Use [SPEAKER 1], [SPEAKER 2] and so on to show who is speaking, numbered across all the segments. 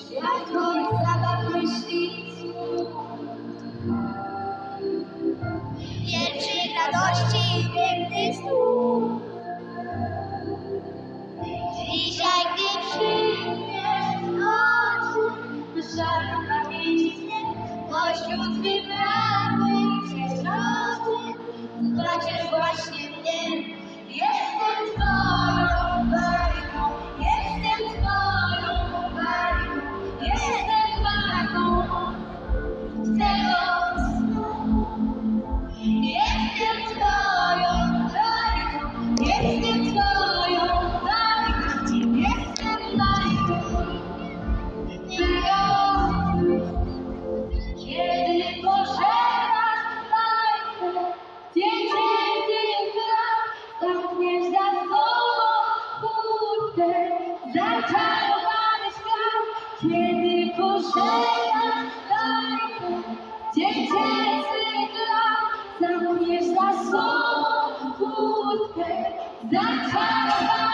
[SPEAKER 1] Światło i zabaw furtkę, zaczarowany świat. Kiedy pożerasz bajkę, dziecięcych lat, zamkniesz za sobą furtkę, zaczarowany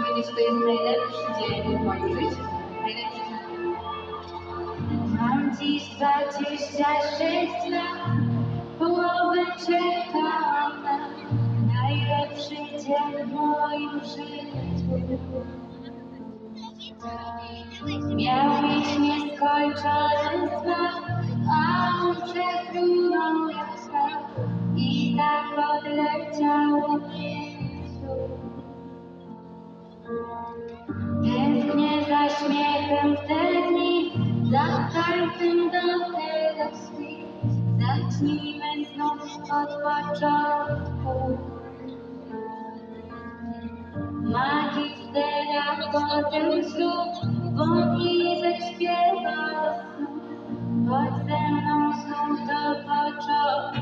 [SPEAKER 2] powiedzieć, że to jest najlepszy dzień w moim życiu. Najlepszy dzień.
[SPEAKER 1] Mam dziś 26 lat, połowę czekam na najlepszy dzień w moim życiu. Miał mieć nieskończony smak, a on przefrunął jak i tak odleciało śmiechem w te dni, za tańcem do tego świt. Zacznijmy znów od początku. Magistera, potem ślub, wątpliwe śpiewa snu. Chodź ze mną znów do początku.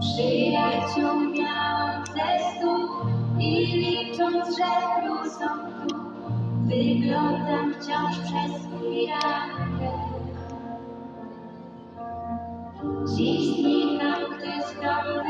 [SPEAKER 1] Przyjaciół miałam ze stu i licząc, że wrócą tu, Wyglądam wciąż przez swój rankę. Dziś znikam, gdy znowu